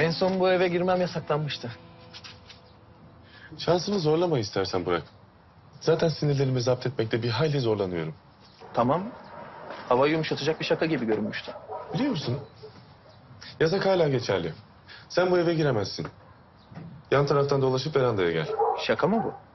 En son bu eve girmem yasaklanmıştı. Şansını zorlama istersen Burak. Zaten sinirlerimi zapt etmekte bir hayli zorlanıyorum. Tamam. Havayı yumuşatacak bir şaka gibi görünmüştü. Biliyor musun? Yasak hala geçerli. Sen bu eve giremezsin. Yan taraftan dolaşıp verandaya gel. Şaka mı bu?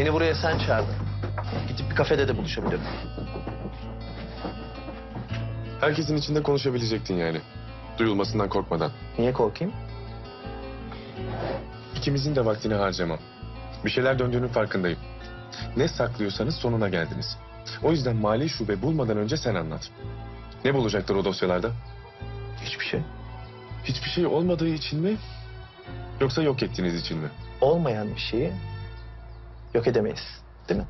Beni buraya sen çağırdın. Gidip bir kafede de buluşabilirim. Herkesin içinde konuşabilecektin yani. Duyulmasından korkmadan. Niye korkayım? İkimizin de vaktini harcamam. Bir şeyler döndüğünün farkındayım. Ne saklıyorsanız sonuna geldiniz. O yüzden mali şube bulmadan önce sen anlat. Ne bulacaktır o dosyalarda? Hiçbir şey. Hiçbir şey olmadığı için mi? Yoksa yok ettiğiniz için mi? Olmayan bir şeyi yok edemeyiz. Değil mi?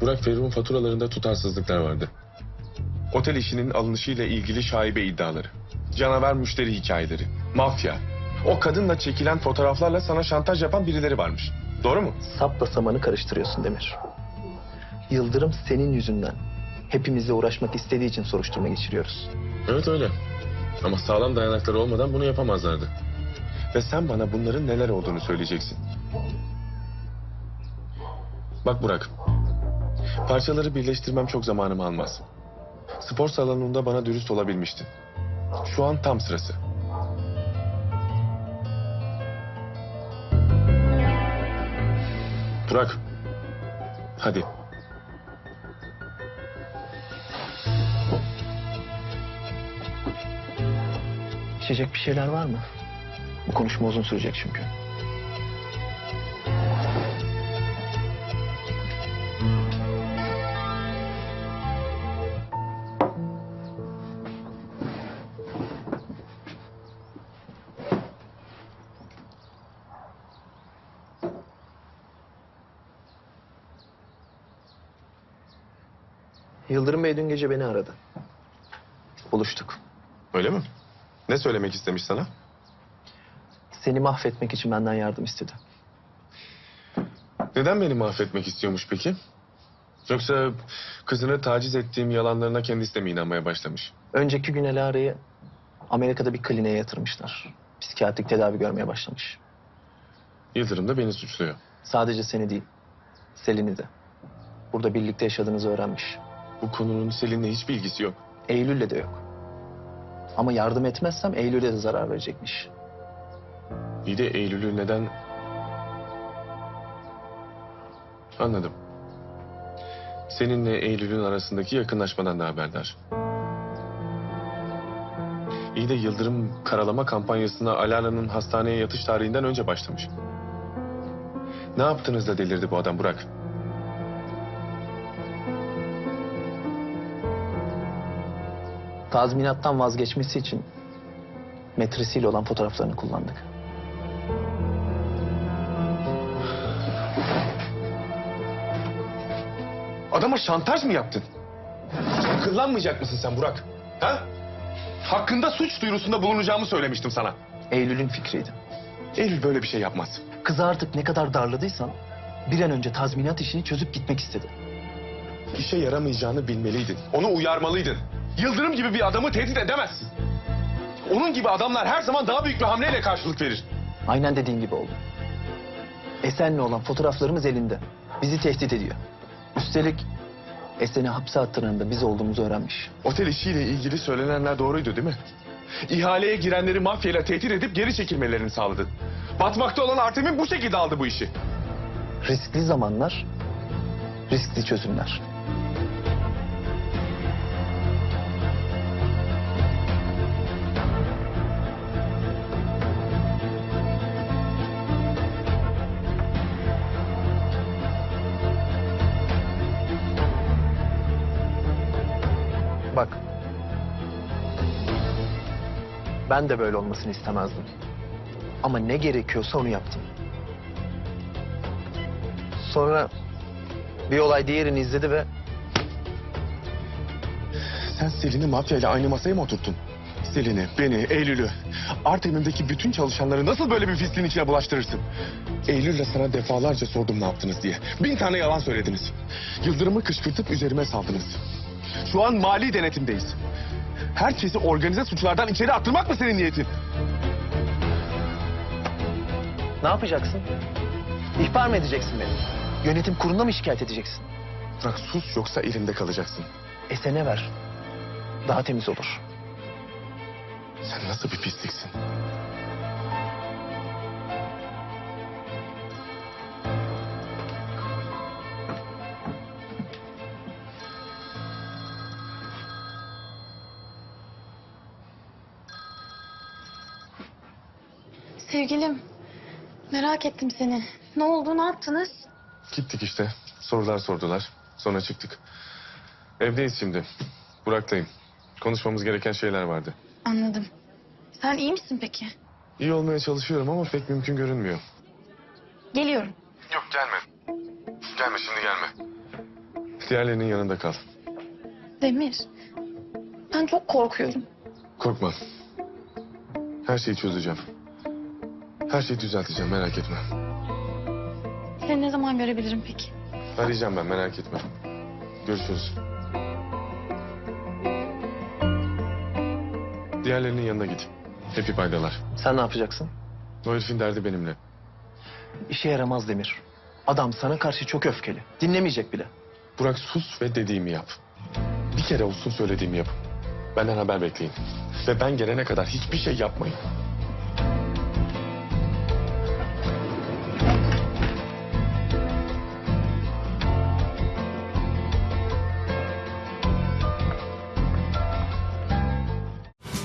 Burak Ferruh'un faturalarında tutarsızlıklar vardı. Otel işinin alınışıyla ilgili şaibe iddiaları. Canavar müşteri hikayeleri. Mafya. O kadınla çekilen fotoğraflarla sana şantaj yapan birileri varmış. Doğru mu? Sapla samanı karıştırıyorsun Demir. Yıldırım senin yüzünden. Hepimizle uğraşmak istediği için soruşturma geçiriyoruz. Evet öyle. Ama sağlam dayanakları olmadan bunu yapamazlardı. Ve sen bana bunların neler olduğunu söyleyeceksin. Bak Burak. Parçaları birleştirmem çok zamanımı almaz. Spor salonunda bana dürüst olabilmiştin. Şu an tam sırası. Burak. Hadi. İçecek bir şeyler var mı? Bu konuşma uzun sürecek çünkü. Yıldırım Bey dün gece beni aradı. Buluştuk. Öyle mi? Ne söylemek istemiş sana? Seni mahvetmek için benden yardım istedi. Neden beni mahvetmek istiyormuş peki? Yoksa kızını taciz ettiğim yalanlarına kendisi de mi inanmaya başlamış? Önceki gün Elara'yı Amerika'da bir kliniğe yatırmışlar. Psikiyatrik tedavi görmeye başlamış. Yıldırım da beni suçluyor. Sadece seni değil, Selin'i de. Burada birlikte yaşadığınızı öğrenmiş. Bu konunun Selin'le hiçbir ilgisi yok. Eylül'le de yok. Ama yardım etmezsem Eylül'e de zarar verecekmiş. İyi de Eylül'ü neden... Anladım. Seninle Eylül'ün arasındaki yakınlaşmadan da haberdar. İyi de Yıldırım karalama kampanyasına Alana'nın hastaneye yatış tarihinden önce başlamış. Ne yaptınız da delirdi bu adam Burak? Tazminattan vazgeçmesi için metresiyle olan fotoğraflarını kullandık. Adama şantaj mı yaptın? Akıllanmayacak mısın sen Burak? Ha? Hakkında suç duyurusunda bulunacağımı söylemiştim sana. Eylül'ün fikriydi. Eylül böyle bir şey yapmaz. Kızı artık ne kadar darladıysan bir an önce tazminat işini çözüp gitmek istedi. İşe yaramayacağını bilmeliydin. Onu uyarmalıydın. Yıldırım gibi bir adamı tehdit edemezsin. Onun gibi adamlar her zaman daha büyük bir hamleyle karşılık verir. Aynen dediğin gibi oldu. Esen'le olan fotoğraflarımız elinde. Bizi tehdit ediyor. Üstelik Esen'i hapse attığında biz olduğumuzu öğrenmiş. Otel işiyle ilgili söylenenler doğruydu değil mi? İhaleye girenleri mafyayla tehdit edip geri çekilmelerini sağladın. Batmakta olan Artem'in bu şekilde aldı bu işi. Riskli zamanlar, riskli çözümler. Ben de böyle olmasını istemezdim. Ama ne gerekiyorsa onu yaptım. Sonra bir olay diğerini izledi ve Sen Selin'i mafyayla aynı masaya mı oturttun? Selin'i, beni, Eylül'ü, Artemim'deki bütün çalışanları nasıl böyle bir pisliğin içine bulaştırırsın? Eylül'le sana defalarca sordum ne yaptınız diye. Bin tane yalan söylediniz. Yıldırımı kışkırtıp üzerime saldınız. Şu an mali denetimdeyiz. Herkesi organize suçlardan içeri attırmak mı senin niyetin? Ne yapacaksın? İhbar mı edeceksin beni? Yönetim kuruluna mı şikayet edeceksin? Bırak sus yoksa elimde kalacaksın. Esen'e ver. Daha temiz olur. Sen nasıl bir pisliksin? Sevgilim, merak ettim seni. Ne oldu, ne yaptınız? Gittik işte. Sorular sordular. Sonra çıktık. Evdeyiz şimdi. Burak'tayım. Konuşmamız gereken şeyler vardı. Anladım. Sen iyi misin peki? İyi olmaya çalışıyorum ama pek mümkün görünmüyor. Geliyorum. Yok gelme. Gelme şimdi gelme. Diğerlerinin yanında kal. Demir, ben çok korkuyorum. Korkma. Her şeyi çözeceğim. Her şeyi düzelteceğim merak etme. Seni ne zaman görebilirim peki? Arayacağım ben merak etme. Görüşürüz. Diğerlerinin yanına git. Hepi paydalar. Sen ne yapacaksın? O herifin derdi benimle. İşe yaramaz Demir. Adam sana karşı çok öfkeli. Dinlemeyecek bile. Burak sus ve dediğimi yap. Bir kere olsun söylediğimi yap. Benden haber bekleyin. Ve ben gelene kadar hiçbir şey yapmayın.